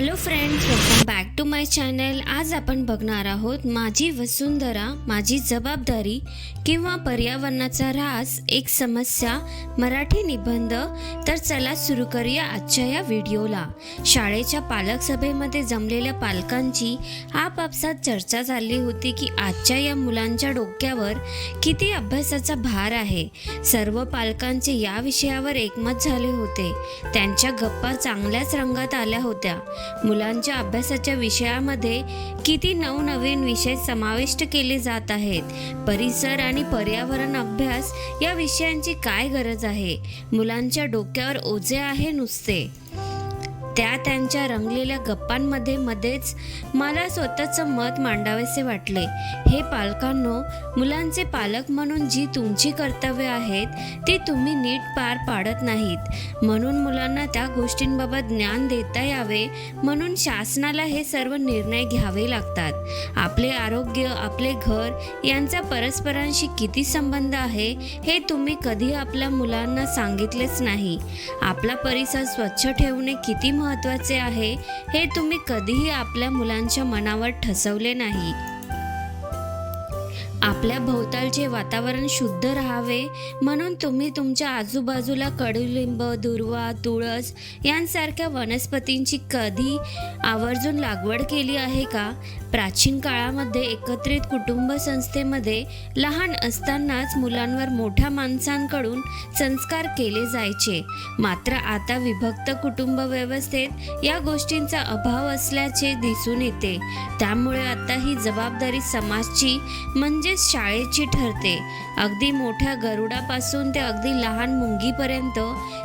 Hello friends welcome back to my channel आज आपण बघणार आहोत माझी वसुंधरा माझी जबाबदारी किंवा पर्यावरणाचा ऱ्हास एक समस्या मराठी निबंध. तर चला सुरू करूया आजच्या या व्हिडिओला. शाळेच्या पालक सभेमध्ये जमलेल्या पालकांची आपापसात चर्चा झाली होती की आजच्या या मुलांच्या डोक्यावर किती अभ्यासाचा भार आहे. सर्व पालकांचे या विषयावर एकमत झाले होते. त्यांच्या गप्पा चांगल्याच रंगात आल्या होत्या. मुलांच्या अभ्यासाच्या विषयामध्ये किती नवनवीन विषय समाविष्ट केले जात आहेत? परिसर आणि पर्यावरण अभ्यास या विषयांची काय गरज आहे? मुलांच्या डोक्यावर ओझे आहे नुसते. त्या त्यांच्या रंगलेल्या गप्पांमध्ये मध्येच मला स्वतःचं मत मांडावेसे वाटले. हे पालकांनो मुलांचे पालक म्हणून जी तुमची कर्तव्य आहेत ती तुम्ही नीट पार पाडत नाहीत. म्हणून मुलांना त्या गोष्टींबाबत ज्ञान देता यावे म्हणून शासनाला हे सर्व निर्णय घ्यावे लागतात. आपले आरोग्य आपले घर यांचा परस्परांशी किती संबंध आहे हे तुम्ही कधी आपल्या मुलांना सांगितलेच नाही. आपला परिसर स्वच्छ ठेवणे किती महत्त्वाचे आहे हे तुम्ही कधीही आपल्या मुलांच्या मनावर ठसवले नाही. आपल्या भोवतालचे वातावरण शुद्ध राहावे म्हणून तुम्ही तुमच्या आजूबाजूला कडुलिंब दुर्वा तुळस यांसारख्या वनस्पतींची कधी आवर्जून लागवड केली आहे का? प्राचीन काळामध्ये एकत्रित कुटुंब संस्थेमध्ये लहान असतानाच मुलांवर मोठ्या माणसांकडून संस्कार केले जायचे. मात्र आता विभक्त कुटुंब व्यवस्थेत या गोष्टींचा अभाव असल्याचे दिसून येते. त्यामुळे आता ही जबाबदारी समाजची म्हणजे म्हणजेच शाळेची ठरते. अगदी मोठ्या गरुडापासून ते अगदी लहान मुंगीपर्यंत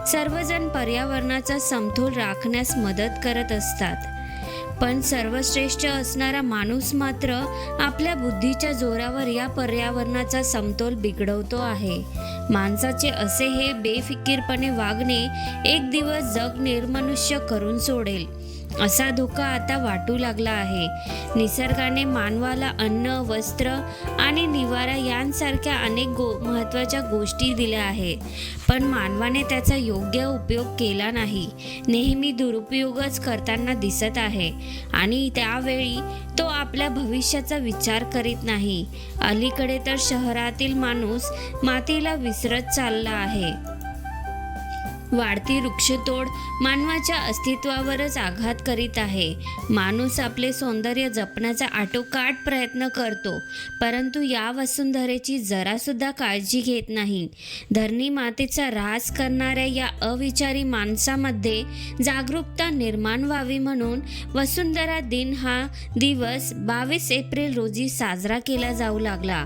सर्वजण पर्यावरणाचा समतोल राखण्यास मदत करत असतात. पण सर्वश्रेष्ठ असणारा माणूस मात्र आपल्या बुद्धीच्या जोरावर या पर्यावरणाचा समतोल बिघडवतो आहे. माणसाचे असे हे बेफिकीरपणे वागणे एक दिवस जग निर्मनुष्य करून सोडेल. असा धोका आता वाटू लागला आहे. निसर्गाने मानवाला अन्न वस्त्र आणि निवारा यांसारख्या अनेक गो महत्त्वाच्या गोष्टी दिल्या आहेत. पण मानवाने त्याचा योग्य उपयोग केला नाही. नेहमी दुरुपयोगच करताना दिसत आहे. आणि त्यावेळी तो आपल्या भविष्याचा विचार करीत नाही. अलीकडे तर शहरातील माणूस मातीला विसरत चालला आहे. वाढती वृक्षतोड मानवाच्या अस्तित्वावरच आघात करीत आहे. माणूस आपले सौंदर्य जपण्याचा आटोकाट प्रयत्न करतो परंतु या वसुंधरेची जरासुद्धा काळजी घेत नाही. धरणी मातेचा ऱ्हास करणाऱ्या या अविचारी माणसामध्ये जागरूकता निर्माण व्हावी म्हणून वसुंधरा दिन हा दिवस बावीस एप्रिल रोजी साजरा केला जाऊ लागला.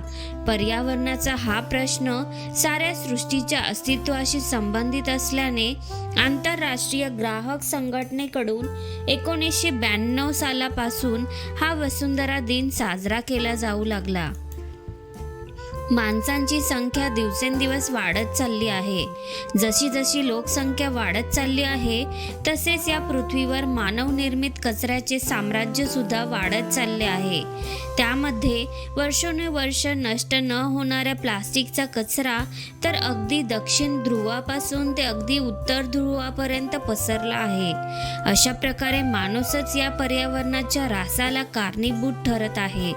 पर्यावरणाचा हा प्रश्न साऱ्या सृष्टीच्या अस्तित्वाशी संबंधित असल्याने आंतरराष्ट्रीय ग्राहक संघटनेकडून एकोणीसशे ब्याण्णव सालापासून हा वसुंधरा दिन साजरा केला जाऊ लागला. माणसांची संख्या दिवसेंदिवस वाढत चालली आहे. जशी जशी लोकसंख्या वाढत चालली आहे तसेच या पृथ्वीवर मानवनिर्मित कचऱ्याचे साम्राज्य सुद्धा वाढत चालले आहे. त्यामध्ये वर्षानुवर्ष नष्ट न होणाऱ्या प्लास्टिकचा कचरा तर अगदी दक्षिण ध्रुवापासून ते अगदी उत्तर ध्रुवापर्यंत पसरला आहे. अशा प्रकारे माणूसच या पर्यावरणाच्या ऱ्हासाला कारणीभूत ठरत आहे.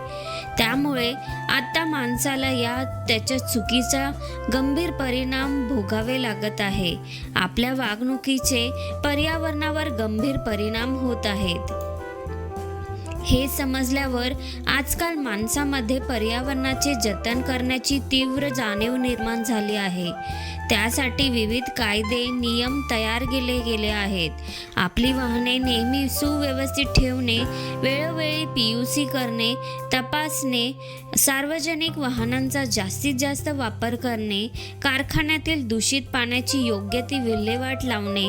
त्यामुळे आता माणसाला या त्याच्या चुकीचा गंभीर परिणाम भोगावे लागत आहे. आपल्या वागणुकीचे पर्यावरणावर गंभीर परिणाम होत आहेत. हे समजल्यावर आजकाल माणसामध्ये पर्यावरणाचे जतन करण्याची तीव्र जाणीव निर्माण झाली आहे. त्यासाठी विविध कायदे नियम तयार केले गेले आहेत. आपली वाहने नेहमी सुव्यवस्थित ठेवणे वेळोवेळी पी यू सी करणे तपासणे सार्वजनिक वाहनांचा जास्तीत जास्त वापर करणे कारखान्यातील दूषित पाण्याची योग्य ती विल्हेवाट लावणे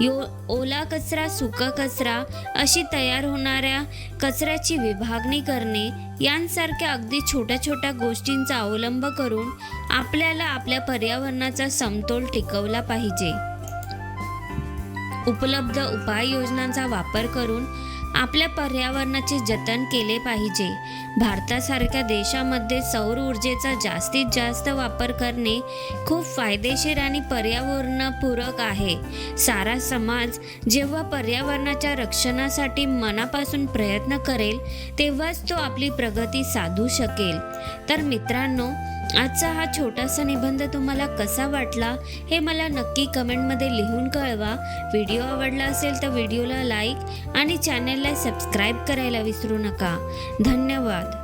यो ओला कचरा सुका कचरा अशी तयार होणाऱ्या कच कचऱ्याची विभागणी करणे यांसारख्या अगदी छोट्या छोट्या गोष्टींचा अवलंब करून आपल्याला आपल्या पर्यावरणाचा समतोल टिकवला पाहिजे. उपलब्ध उपाययोजनांचा वापर करून आपल्या पर्यावरणाचे जतन केले पाहिजे. भारतासारख्या देशामध्ये सौर ऊर्जेचा जास्तीत जास्त वापर करणे खूप फायदेशीर आणि पर्यावरणपूरक आहे. सारा समाज जेव्हा पर्यावरणाच्या रक्षणासाठी मनापासून प्रयत्न करेल तेव्हाच तो आपली प्रगती साधू शकेल. तर मित्रांनो आजचा हा छोटासा निबंध तुम्हाला कसा वाटला हे मला नक्की कमेंटमध्ये लिहून कळवा. व्हिडिओ आवडला असेल तर व्हिडिओला लाईक आणि चॅनलला सबस्क्राईब करायला विसरू नका. धन्यवाद.